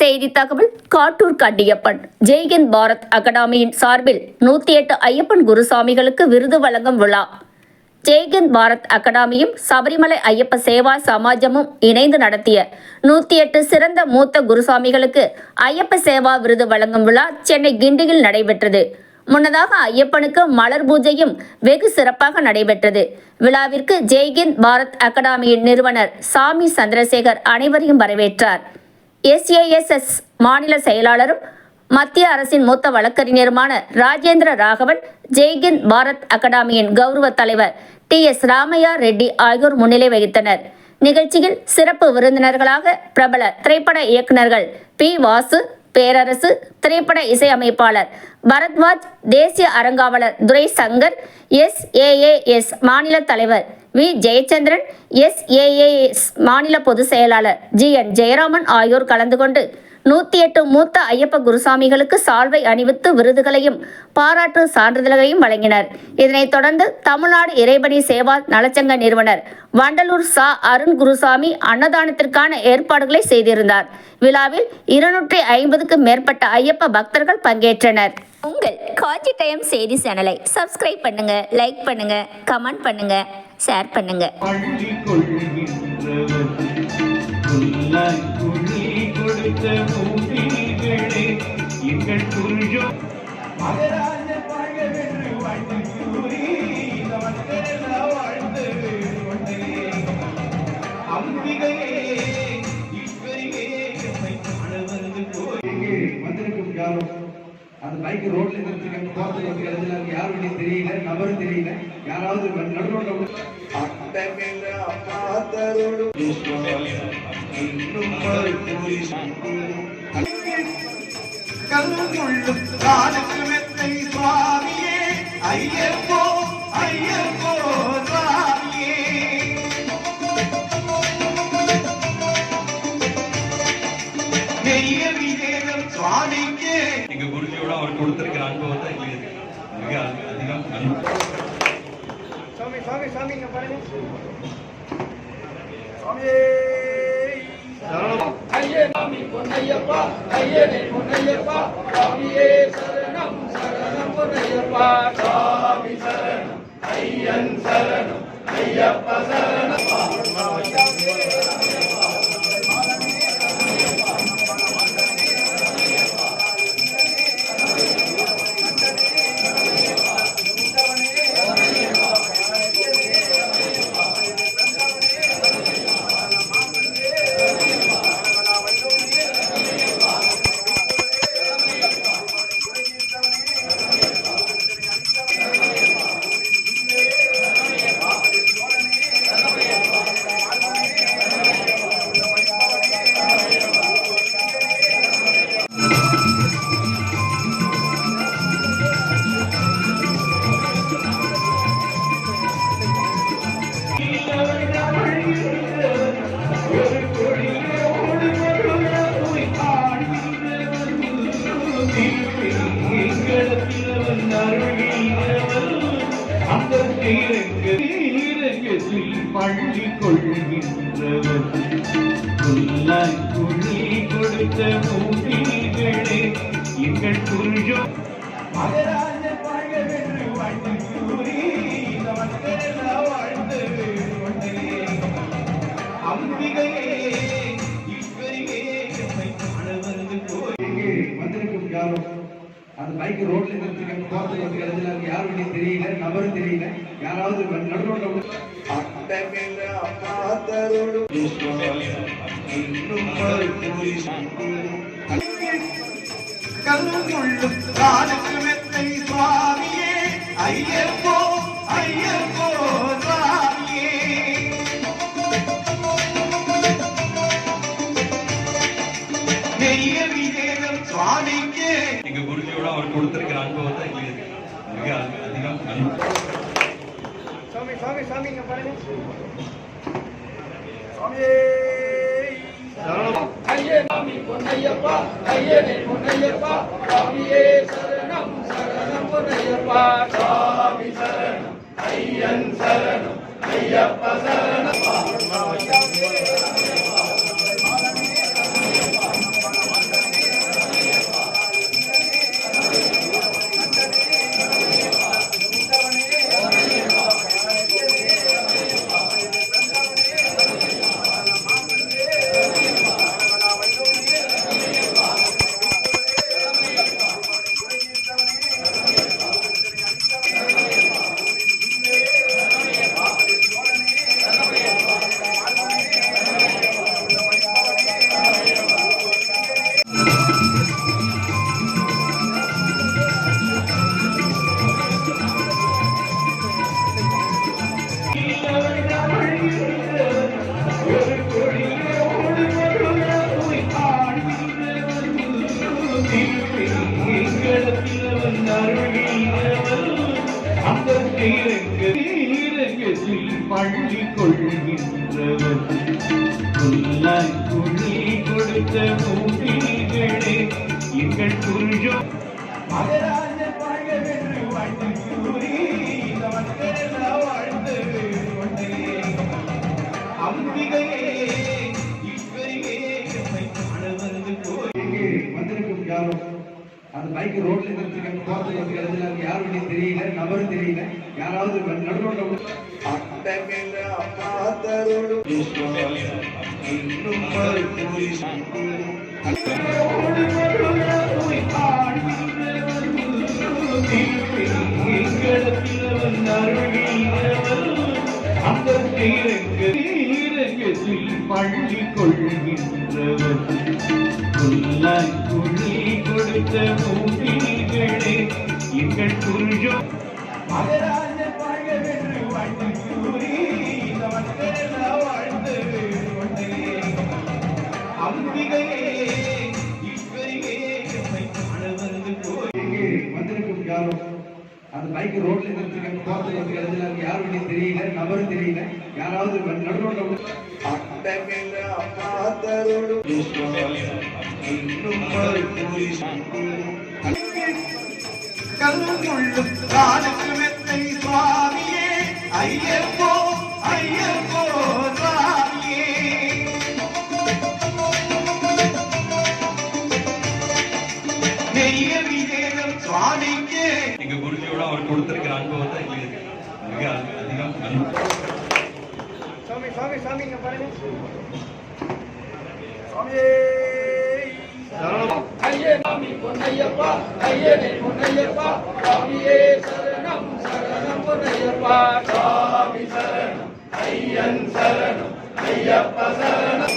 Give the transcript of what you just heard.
செய்தி தகவல் காட்டூர் கட்டியப்பன் ஜெய்ஹிந்த் பாரத் அகாடமியின் சார்பில் நூத்தி எட்டு ஐயப்பன் குருசாமிகளுக்கு விருது வழங்கும் விழா. ஜெய்ஹிந்த் பாரத் அகாடமியும் சபரிமலை ஐயப்ப சேவா சமாஜமும் இணைந்து நடத்திய நூத்தி எட்டு சிறந்த மூத்த குருசாமிகளுக்கு ஐயப்ப சேவா விருது வழங்கும் விழா சென்னை கிண்டியில் நடைபெற்றது. முன்னதாக ஐயப்பனுக்கு மலர் பூஜையும் வெகு சிறப்பாக நடைபெற்றது. விழாவிற்கு ஜெய்ஹிந்த் பாரத் அகாடமியின் நிறுவனர் சாமி சந்திரசேகர் அனைவரையும் வரவேற்றார். எஸ்ஏஎஸ்எஸ் மாநில செயலாளரும் மத்திய அரசின் மூத்த வழக்கறிஞருமான ராஜேந்திர ராகவன் ஜெய்கிந்த் பாரத் அகாடமியின் கௌரவ தலைவர் டி எஸ் ராமையா ரெட்டி ஆகியோர் முன்னிலை வகித்தனர். நிகழ்ச்சியில் சிறப்பு விருந்தினர்களாக பிரபல திரைப்பட இயக்குநர்கள் பி. வாசு பேரரசு திரைப்பட இசையமைப்பாளர் பரத்வாஜ் தேசிய அரங்காவலர் துரை சங்கர் எஸ்ஏஏஎஸ் மாநில தலைவர் வி. ஜெயச்சந்திரன் எஸ்ஏஏஎஸ் மாநில பொதுச் செயலாளர் ஜி. என். ஜெயராமன் ஆகியோர் கலந்து கொண்டு நூற்றி எட்டு மூத்த ஐயப்ப குருசாமிகளுக்கு சால்வை அணிவித்து விருதுகளையும் பாராட்டு சான்றிதழ்களையும் வழங்கினர். இதனைத் தொடர்ந்து தமிழ்நாடு இறைபணி சேவா நலச்சங்க நிறுவனர் வண்டலூர் சா. அருண் குருசாமி அன்னதானத்திற்கான ஏற்பாடுகளை செய்திருந்தார். விழாவில் இருநூற்றி ஐம்பதுக்கும் மேற்பட்ட ஐயப்ப பக்தர்கள் பங்கேற்றனர். உங்கள் காட்சி டைம் செய்தி சேனலை சப்ஸ்கிரைப் பண்ணுங்க லைக் பண்ணுங்க கமெண்ட் பண்ணுங்க. ஷேர் பண்ணுங்க. அம்பிகையே ஈஸ்வரியே என்னை காண வந்து போய் வந்திருக்கும் யாரும் அந்த பைக் ரோட்ல நிறுத்திக்க போறது வந்து இடத்துல அது யார் வழி தெரியல நபரும் தெரியல. யாராவது மறுபடி கல்லுள்ளும் காலுக்கு மெத்தை சுவாமியே ஐயப்போ சுவாமிக்கு எங்க குருஜியோட அவர் கொடுத்திருக்கிற அனுபவத்தை எங்களுக்கு மிக அதிகம் அனுபவம் ஐயனாமி பொன்னையப்பா. ஐயனே பொன்னையப்பா. சாமியே சரணம். சரணம் பொன்னையப்பா. சாமி சரணம். ஐயன் சரணம். ஐயப்ப சரணம். பள்ளி கொள்கின்றவர். சொல்லாய் துணி கொடுத்த மூலிகளே எங்கள் துரியோ பைக் ரோட்ல நிறுத்திக்க போறது வந்து இடத்துல அது யார் வழி தெரியல நபரும் தெரியல. யாராவது கல்லுள்ளும் காலுக்கு மெத்தை சுவாமியே. ஐயப்போ ஐயனாமி பொன்னையப்பா ஐயனே பொன்னையப்பா சாமியே சரணம் சரணம் பொன்னையப்பா. சாமி சரணம் ஐயன் சரணம் ஐயப்ப சரணம். பள்ளி கொள்கின்றவர் சொல்லாய் குழி கொடுத்த மூடிகளே எங்கள் குருஜோ. வாழ்த்து கூறி மக்களெல்லாம் வாழ்ந்து கொண்டே அம்பிகையே எம்மை காண வந்து போய் வந்திருக்கும் யாரும் அந்த பைக் ரோட்ல நிறுத்திக்க போறது வந்து தெரியல நபரும் தெரியல. யாராவது நடுரோட்ல வந்து அண்டமென்ற இன்னும் பள்ளி கொள்கின்றவர் குழி கொடுத்த மூடிகளே எங்கள் குருஜோ மகராஜன் வாழ்கவென்று வாழ்த்து அம்பிகையே ஈஸ்வரியே எம்மை காண வந்து போய் வந்திருக்கும் யாரும் அந்த பைக் ரோட்ல நிறுத்திக்க போறது வந்து இடத்துல அது தெரியல நபரும் தெரியல யாராவது கல்லுள்ளும் காலுக்கு மெத்தை சுவாமியே ஐயப்போ சுவாமிக்கு எங்க குருஜியோட அவர் கொடுத்திருக்கிற அனுபவத்தை எங்களுக்கு மிக அதிகம் அன்பு இங்க பாருங்க. ஐயே பொன்னையப்பா. பொன்னையப்பா. சாமியே சரணம். சரணம் பொன்னையப்பா. சாமி சரணம். ஐயன் சரணம். ஐயப்ப சரணம்.